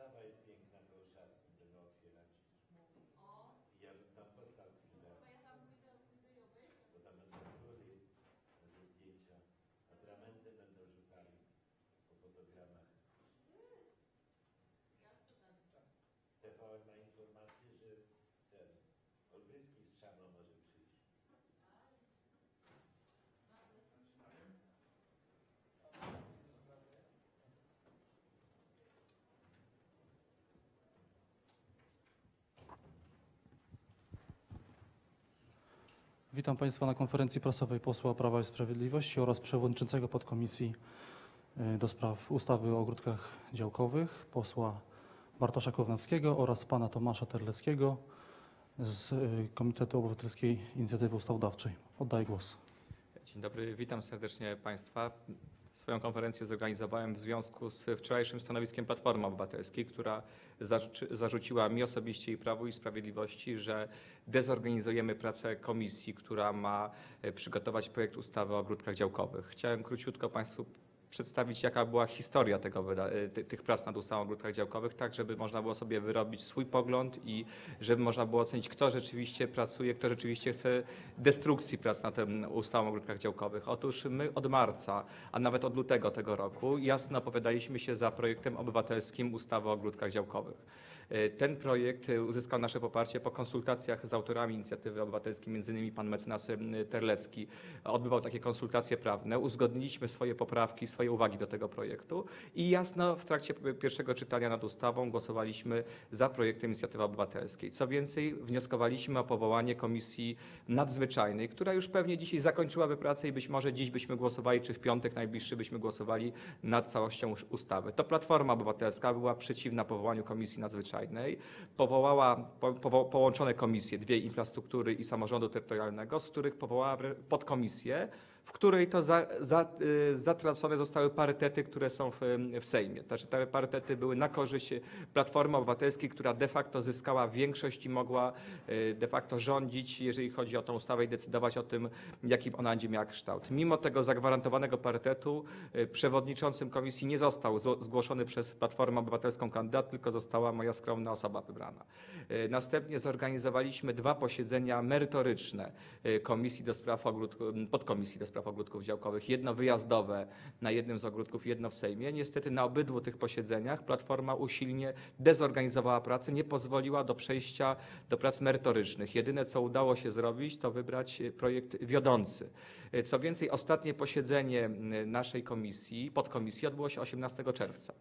Wystawa jest piękna, koło szatni, będę otwierać. O, Ja tam postał chwilę, to ja tam pójdę, pójdę ją wyjść. bo tam będą góry, będą zdjęcia. Atramenty będą rzucali po fotogramach. Tam? TVN ma informację, że ten Olbryski z Szamą może Witam Państwa na konferencji prasowej posła Prawa i Sprawiedliwości oraz przewodniczącego podkomisji y, do spraw ustawy o ogródkach działkowych posła Bartosza Kownackiego oraz pana Tomasza Terleckiego z y, Komitetu Obywatelskiej Inicjatywy Ustawodawczej. Oddaję głos. Dzień dobry, witam serdecznie Państwa. Swoją konferencję zorganizowałem w związku z wczorajszym stanowiskiem Platformy Obywatelskiej, która zarzuci- zarzuciła mi osobiście i Prawu i Sprawiedliwości, że dezorganizujemy pracę komisji, która ma e, przygotować projekt ustawy o ogródkach działkowych. Chciałem króciutko Państwu przedstawić, jaka była historia tego, ty- tych prac nad ustawą o ogródkach działkowych, tak żeby można było sobie wyrobić swój pogląd i żeby można było ocenić, kto rzeczywiście pracuje, kto rzeczywiście chce destrukcji prac nad tym ustawą o ogródkach działkowych. Otóż my od marca, a nawet od lutego tego roku jasno opowiadaliśmy się za projektem obywatelskim ustawy o ogródkach działkowych. E, Ten projekt e, uzyskał nasze poparcie po konsultacjach z autorami inicjatywy obywatelskiej, między innymi pan mecenas m, Terlecki odbywał takie konsultacje prawne, uzgodniliśmy swoje poprawki, swoje uwagi do tego projektu i jasno w trakcie pierwszego czytania nad ustawą głosowaliśmy za projektem inicjatywy obywatelskiej. Co więcej, wnioskowaliśmy o powołanie komisji nadzwyczajnej, która już pewnie dzisiaj zakończyłaby pracę i być może dziś byśmy głosowali, czy w piątek najbliższy byśmy głosowali nad całością us- ustawy. To Platforma Obywatelska była przeciwna powołaniu komisji nadzwyczajnej. Powołała po, powo, połączone komisje, dwie infrastruktury i samorządu terytorialnego, z których powołała podkomisję, w której to za, za, y, zatracone zostały parytety, które są w, w Sejmie. Znaczy te parytety były na korzyść Platformy Obywatelskiej, która de facto zyskała większość i mogła y, de facto rządzić, jeżeli chodzi o tę ustawę i decydować o tym, jaki ona będzie miała kształt. Mimo tego zagwarantowanego parytetu y, przewodniczącym komisji nie został zgłoszony przez Platformę Obywatelską kandydat, tylko została moja skromna osoba wybrana. Y, Następnie zorganizowaliśmy dwa posiedzenia merytoryczne y, Komisji do Spraw Ogródków, podkomisji do spraw ogródków działkowych. Jedno wyjazdowe na jednym z ogródków, jedno w Sejmie. Niestety na obydwu tych posiedzeniach Platforma usilnie dezorganizowała pracę, nie pozwoliła do przejścia do prac merytorycznych. Jedyne, co udało się zrobić, to wybrać y, projekt wiodący. Y, Co więcej, ostatnie posiedzenie naszej komisji, podkomisji odbyło się 18 czerwca.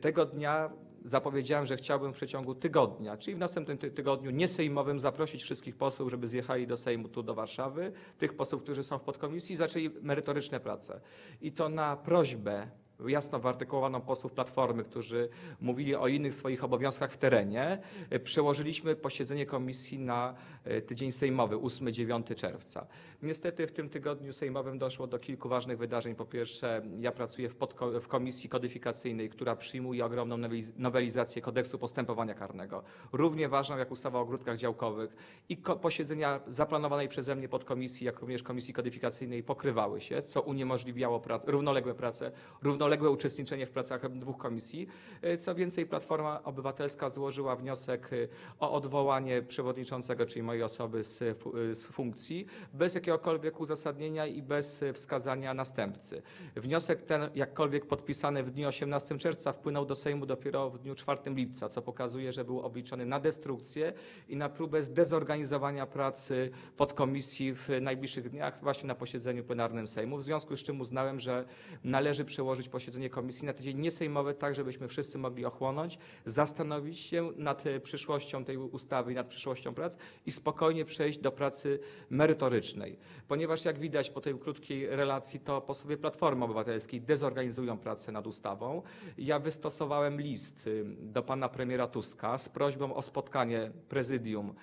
Tego dnia zapowiedziałem, że chciałbym w przeciągu tygodnia, czyli w następnym ty- tygodniu niesejmowym zaprosić wszystkich posłów, żeby zjechali do Sejmu tu do Warszawy, tych posłów, którzy są w podkomisji i zaczęli merytoryczne prace. I to na prośbę jasno wyartykułowaną posłów Platformy, którzy mówili o innych swoich obowiązkach w terenie, przełożyliśmy posiedzenie komisji na e, tydzień sejmowy, 8-9 czerwca. Niestety w tym tygodniu sejmowym doszło do kilku ważnych wydarzeń. Po pierwsze, ja pracuję w, w komisji kodyfikacyjnej, która przyjmuje ogromną noweliz- nowelizację kodeksu postępowania karnego, równie ważną jak ustawa o ogródkach działkowych i posiedzenia zaplanowanej przeze mnie podkomisji, jak również komisji kodyfikacyjnej pokrywały się, co uniemożliwiało prac, równoległe prace, równoległe uczestniczenie w pracach dwóch komisji. E, Co więcej, Platforma Obywatelska złożyła wniosek e, o odwołanie przewodniczącego, czyli mojej osoby z, e, z funkcji, bez jakiegokolwiek uzasadnienia i bez wskazania następcy. Wniosek ten, jakkolwiek podpisany w dniu 18 czerwca, wpłynął do Sejmu dopiero w dniu 4 lipca, co pokazuje, że był obliczony na destrukcję i na próbę zdezorganizowania pracy podkomisji w najbliższych dniach, właśnie na posiedzeniu plenarnym Sejmu. W związku z czym uznałem, że należy przełożyć posiedzenie komisji na tydzień niesejmowy, tak żebyśmy wszyscy mogli ochłonąć, zastanowić się nad e, przyszłością tej ustawy i nad przyszłością prac i spokojnie przejść do pracy merytorycznej. Ponieważ jak widać po tej krótkiej relacji, to posłowie Platformy Obywatelskiej dezorganizują pracę nad ustawą. Ja wystosowałem list y, do pana premiera Tuska z prośbą o spotkanie prezydium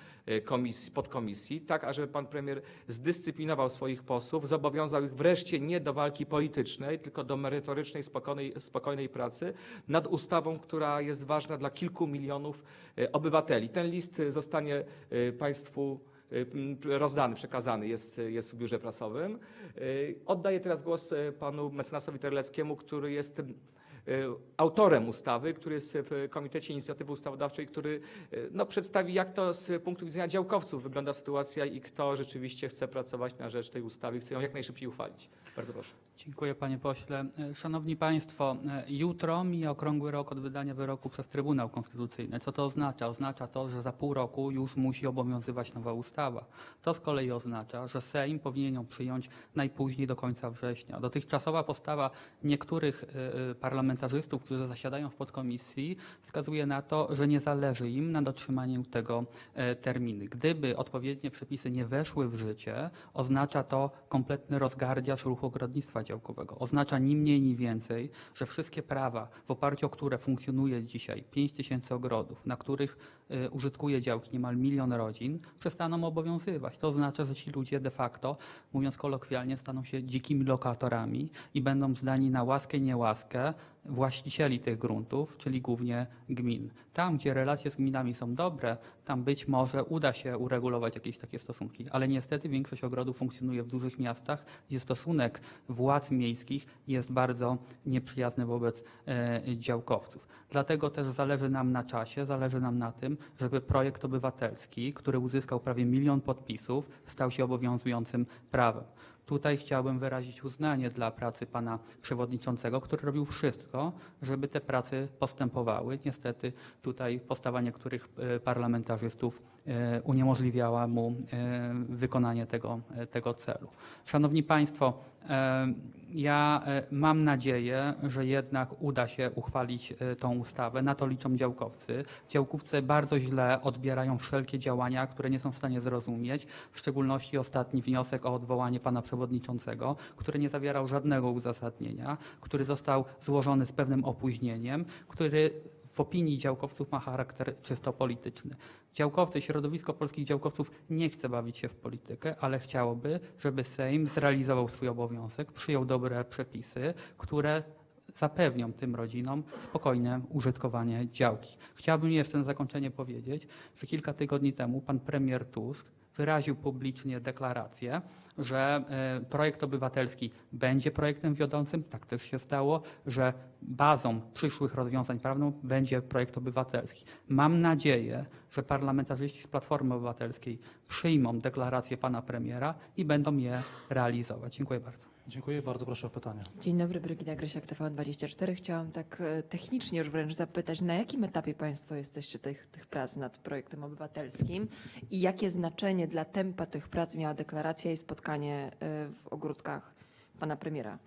komisji, podkomisji, tak ażeby pan premier zdyscyplinował swoich posłów, zobowiązał ich wreszcie nie do walki politycznej, tylko do merytorycznej, spokojnej, spokojnej pracy nad ustawą, która jest ważna dla kilku milionów y, obywateli. Ten list y, zostanie y, państwu y, rozdany, przekazany, jest, jest w biurze prasowym. Y, Oddaję teraz głos y, panu mecenasowi Terleckiemu, który jest y, autorem ustawy, który jest w Komitecie Inicjatywy Ustawodawczej, który y, no, przedstawi, jak to z punktu widzenia działkowców wygląda sytuacja i kto rzeczywiście chce pracować na rzecz tej ustawy chce ją jak najszybciej uchwalić. Bardzo proszę. Dziękuję panie pośle. E, Szanowni państwo, e, jutro mija okrągły rok od wydania wyroku przez Trybunał Konstytucyjny. Co to oznacza? Oznacza to, że za pół roku już musi obowiązywać nowa ustawa. To z kolei oznacza, że Sejm powinien ją przyjąć najpóźniej do końca września. Dotychczasowa postawa niektórych e, parlamentarzystów, którzy zasiadają w podkomisji, wskazuje na to, że nie zależy im na dotrzymaniu tego terminu. Gdyby odpowiednie przepisy nie weszły w życie, oznacza to kompletny rozgardiaż ruchu ogrodnictwa działkowego. Oznacza ni mniej, ni więcej, że wszystkie prawa, w oparciu o które funkcjonuje dzisiaj 5 tysięcy ogrodów, na których y, użytkuje działki niemal milion rodzin, przestaną obowiązywać. To oznacza, że ci ludzie de facto, mówiąc kolokwialnie, staną się dzikimi lokatorami i będą zdani na łaskę i niełaskę właścicieli tych gruntów, czyli głównie gmin. Tam, gdzie relacje z gminami są dobre, tam być może uda się uregulować jakieś takie stosunki, ale niestety większość ogrodów funkcjonuje w dużych miastach, gdzie stosunek władz miejskich jest bardzo nieprzyjazny wobec e, działkowców. Dlatego też zależy nam na czasie, zależy nam na tym, żeby projekt obywatelski, który uzyskał prawie milion podpisów, stał się obowiązującym prawem. Tutaj chciałbym wyrazić uznanie dla pracy pana przewodniczącego, który robił wszystko, żeby te prace postępowały. Niestety tutaj postawa niektórych e, parlamentarzystów uniemożliwiała mu e, wykonanie tego, e, tego celu. Szanowni Państwo, e, ja e, mam nadzieję, że jednak uda się uchwalić e, tą ustawę. Na to liczą działkowcy. Działkowcy bardzo źle odbierają wszelkie działania, które nie są w stanie zrozumieć, w szczególności ostatni wniosek o odwołanie pana przewodniczącego, który nie zawierał żadnego uzasadnienia, który został złożony z pewnym opóźnieniem, który w opinii działkowców ma charakter czysto polityczny. Działkowcy, środowisko polskich działkowców nie chce bawić się w politykę, ale chciałoby, żeby Sejm zrealizował swój obowiązek, przyjął dobre przepisy, które zapewnią tym rodzinom spokojne użytkowanie działki. Chciałbym jeszcze na zakończenie powiedzieć, że kilka tygodni temu pan premier Tusk wyraził publicznie deklarację, że e, projekt obywatelski będzie projektem wiodącym, tak też się stało, że bazą przyszłych rozwiązań prawnych będzie projekt obywatelski. Mam nadzieję, że parlamentarzyści z Platformy Obywatelskiej przyjmą deklarację pana premiera i będą je realizować. Dziękuję bardzo. Dziękuję, bardzo proszę o pytania. Dzień dobry, Brygida Grysiak, TVN24. Chciałam tak e, technicznie już wręcz zapytać, na jakim etapie Państwo jesteście tych, tych prac nad projektem obywatelskim i jakie znaczenie dla tempa tych prac miała deklaracja i spotkanie e, w ogródkach Pana Premiera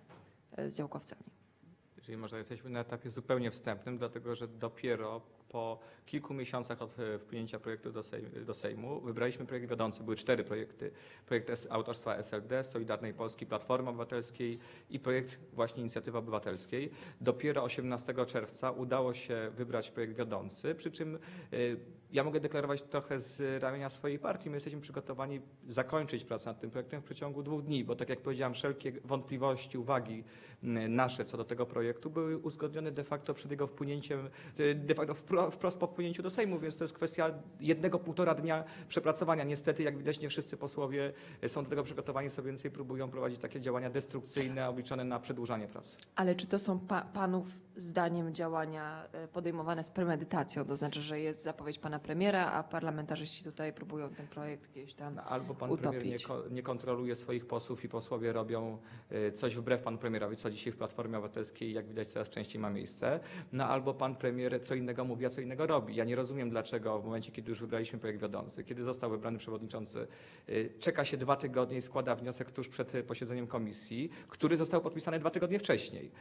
e, z działkowcami? Jeżeli można, jesteśmy na etapie zupełnie wstępnym, dlatego że dopiero po kilku miesiącach od e, wpłynięcia projektu do Sejmu, do Sejmu wybraliśmy projekt wiodący. Były cztery projekty. Projekt autorstwa SLD, Solidarnej Polski, Platformy Obywatelskiej i projekt właśnie Inicjatywy Obywatelskiej. Dopiero 18 czerwca udało się wybrać projekt wiodący, przy czym e, ja mogę deklarować trochę z ramienia swojej partii. My jesteśmy przygotowani zakończyć pracę nad tym projektem w przeciągu dwóch dni, bo tak jak powiedziałem, wszelkie wątpliwości, uwagi m, nasze co do tego projektu były uzgodnione de facto przed jego wpłynięciem, e, de facto wpro, wprost po wpłynięciu do Sejmu, więc to jest kwestia jednego, półtora dnia przepracowania. Niestety, jak widać, nie wszyscy posłowie są do tego przygotowani, co więcej próbują prowadzić takie działania destrukcyjne, obliczone na przedłużanie pracy. Ale czy to są pa, Panów zdaniem działania e, podejmowane z premedytacją? To znaczy, że jest zapowiedź Pana premiera, a parlamentarzyści tutaj próbują ten projekt gdzieś tam. No, Albo pan premier nie, utopić. nie kontroluje swoich posłów i posłowie robią y, coś wbrew panu premierowi, co dzisiaj w Platformie Obywatelskiej, jak widać, coraz częściej ma miejsce. No albo pan premier co innego mówi, a co innego robi. Ja nie rozumiem, dlaczego w momencie, kiedy już wybraliśmy projekt wiodący, kiedy został wybrany przewodniczący, y, czeka się dwa tygodnie i składa wniosek tuż przed posiedzeniem komisji, który został podpisany dwa tygodnie wcześniej.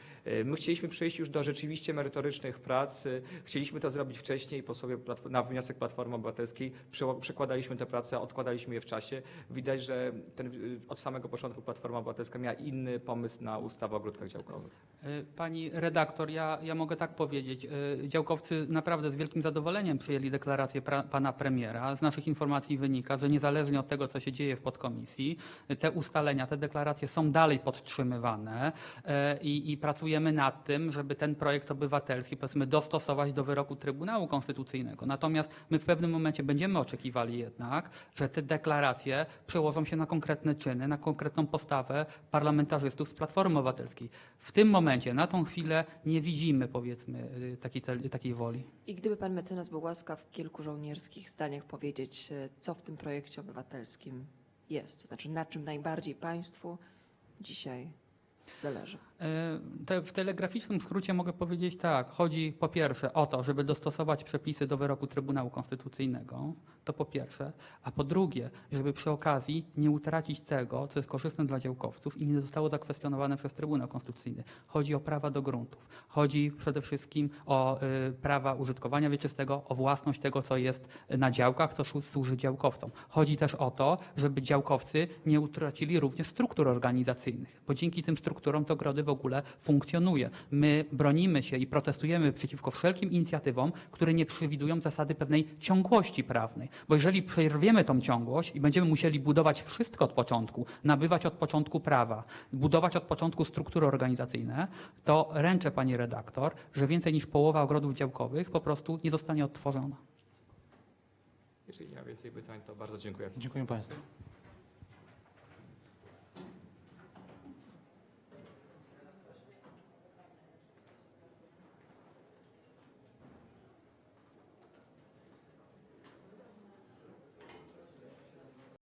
My chcieliśmy przejść już do rzeczywiście merytorycznych prac. Chcieliśmy to zrobić wcześniej. Posłowie na wniosek Platformy Obywatelskiej przekładaliśmy tę pracę, odkładaliśmy je w czasie. Widać, że ten, y, od samego początku Platforma Obywatelska miała inny pomysł na ustawę o ogródkach działkowych. Y, Pani redaktor, ja, ja mogę tak powiedzieć. Y, Działkowcy naprawdę z wielkim zadowoleniem przyjęli deklarację pra, pana premiera. Z naszych informacji wynika, że niezależnie od tego, co się dzieje w podkomisji, te ustalenia, te deklaracje są dalej podtrzymywane y, i, i pracujemy nad tym, żeby ten projekt obywatelski, powiedzmy, dostosować do wyroku Trybunału Konstytucyjnego. Natomiast my w pewnym momencie będziemy oczekiwali jednak, że te deklaracje przełożą się na konkretne czyny, na konkretną postawę parlamentarzystów z Platformy Obywatelskiej. W tym momencie, na tą chwilę nie widzimy powiedzmy y, takiej, takiej woli. I gdyby pan mecenas był łaskaw w kilku żołnierskich zdaniach powiedzieć, e, co w tym projekcie obywatelskim jest, to znaczy na czym najbardziej państwu dzisiaj zależy. E, Te, w telegraficznym skrócie mogę powiedzieć tak. Chodzi po pierwsze o to, żeby dostosować przepisy do wyroku Trybunału Konstytucyjnego, to po pierwsze, a po drugie, żeby przy okazji nie utracić tego, co jest korzystne dla działkowców i nie zostało zakwestionowane przez Trybunał Konstytucyjny. Chodzi o prawa do gruntów. Chodzi przede wszystkim o y, prawa użytkowania wieczystego, o własność tego, co jest na działkach, co słu- służy działkowcom. Chodzi też o to, żeby działkowcy nie utracili również struktur organizacyjnych, bo dzięki tym strukturom to grody w ogóle funkcjonuje. My bronimy się i protestujemy przeciwko wszelkim inicjatywom, które nie przewidują zasady pewnej ciągłości prawnej. Bo jeżeli przerwiemy tą ciągłość i będziemy musieli budować wszystko od początku, nabywać od początku prawa, budować od początku struktury organizacyjne, to ręczę pani redaktor, że więcej niż połowa ogrodów działkowych po prostu nie zostanie odtworzona. Jeżeli nie ma więcej pytań, to bardzo dziękuję. Dziękuję Państwu.